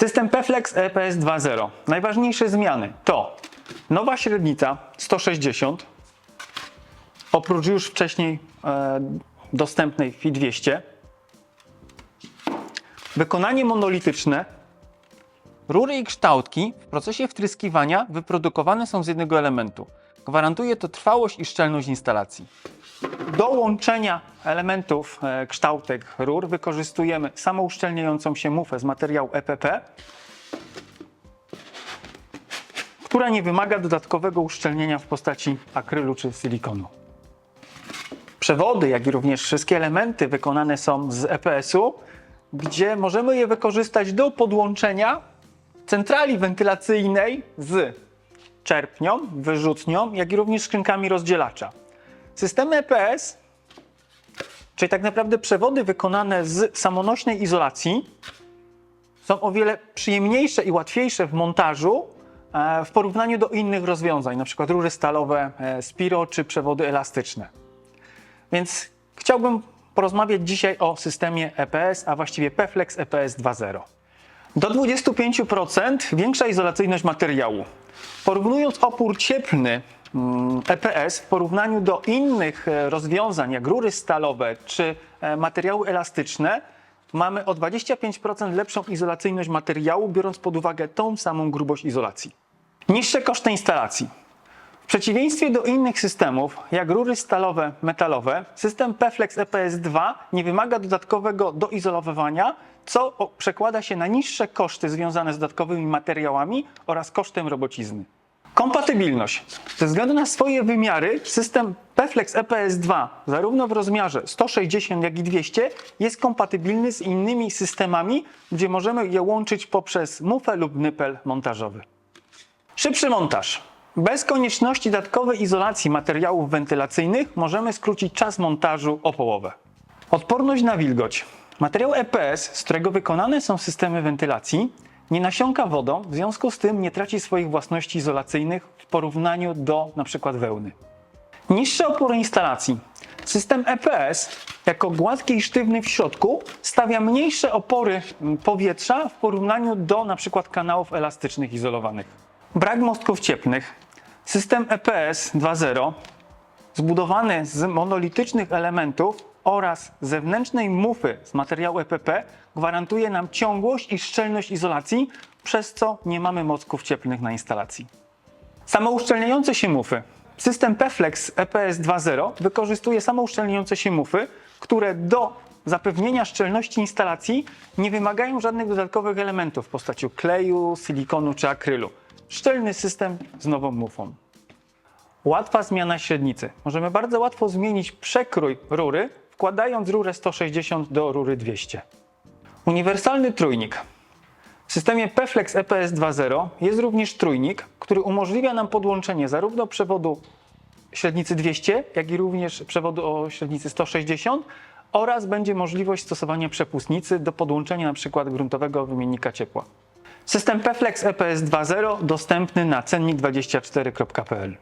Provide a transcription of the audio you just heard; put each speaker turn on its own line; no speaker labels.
System Pflex EPS 2.0. Najważniejsze zmiany to nowa średnica 160, oprócz już wcześniej e, dostępnej FI 200. Wykonanie monolityczne. Rury i kształtki w procesie wtryskiwania wyprodukowane są z jednego elementu. Gwarantuje to trwałość i szczelność instalacji. Do łączenia elementów e, kształtek rur wykorzystujemy samouszczelniającą się mufę z materiału EPP, która nie wymaga dodatkowego uszczelnienia w postaci akrylu czy silikonu. Przewody, jak i również wszystkie elementy wykonane są z EPS-u, gdzie możemy je wykorzystać do podłączenia centrali wentylacyjnej z czerpnią, wyrzutnią, jak i również skrzynkami rozdzielacza. Systemy EPS, czyli tak naprawdę przewody wykonane z samonośnej izolacji, są o wiele przyjemniejsze i łatwiejsze w montażu e, w porównaniu do innych rozwiązań, np. rury stalowe, e, Spiro czy przewody elastyczne. Więc chciałbym porozmawiać dzisiaj o systemie EPS, a właściwie Pflex EPS 2.0. Do 25% większa izolacyjność materiału. Porównując opór cieplny EPS w porównaniu do innych e, rozwiązań, jak rury stalowe czy e, materiały elastyczne, mamy o 25% lepszą izolacyjność materiału, biorąc pod uwagę tą samą grubość izolacji. Niższe koszty instalacji. W przeciwieństwie do innych systemów, jak rury stalowe, metalowe, system Pflex EPS 2 nie wymaga dodatkowego doizolowywania, co przekłada się na niższe koszty związane z dodatkowymi materiałami oraz kosztem robocizny. Kompatybilność. Ze względu na swoje wymiary, system Pflex EPS 2, zarówno w rozmiarze 160 jak i 200, jest kompatybilny z innymi systemami, gdzie możemy je łączyć poprzez mufę lub nypel montażowy. Szybszy montaż. Bez konieczności dodatkowej izolacji materiałów wentylacyjnych możemy skrócić czas montażu o połowę. Odporność na wilgoć. Materiał EPS, z którego wykonane są systemy wentylacji, nie nasiąka wodą, w związku z tym nie traci swoich własności izolacyjnych w porównaniu do np. wełny. Niższe opory instalacji. System EPS, jako gładki i sztywny w środku, stawia mniejsze opory mm, powietrza w porównaniu do np. kanałów elastycznych izolowanych. Brak mostków cieplnych. System EPS 2.0 zbudowany z monolitycznych elementów oraz zewnętrznej mufy z materiału EPP gwarantuje nam ciągłość i szczelność izolacji, przez co nie mamy mocków cieplnych na instalacji. Samouszczelniające się mufy. System Pflex EPS 2.0 wykorzystuje samouszczelniające się mufy, które do zapewnienia szczelności instalacji nie wymagają żadnych dodatkowych elementów w postaci kleju, silikonu czy akrylu. Szczelny system z nową mufą. Łatwa zmiana średnicy. Możemy bardzo łatwo zmienić przekrój rury, wkładając rurę 160 do rury 200. Uniwersalny trójnik. W systemie Pflex EPS 2.0 jest również trójnik, który umożliwia nam podłączenie zarówno przewodu średnicy 200, jak i również przewodu o średnicy 160 oraz będzie możliwość stosowania przepustnicy do podłączenia np. gruntowego wymiennika ciepła. System Pflex EPS 2.0 dostępny na cennik24.pl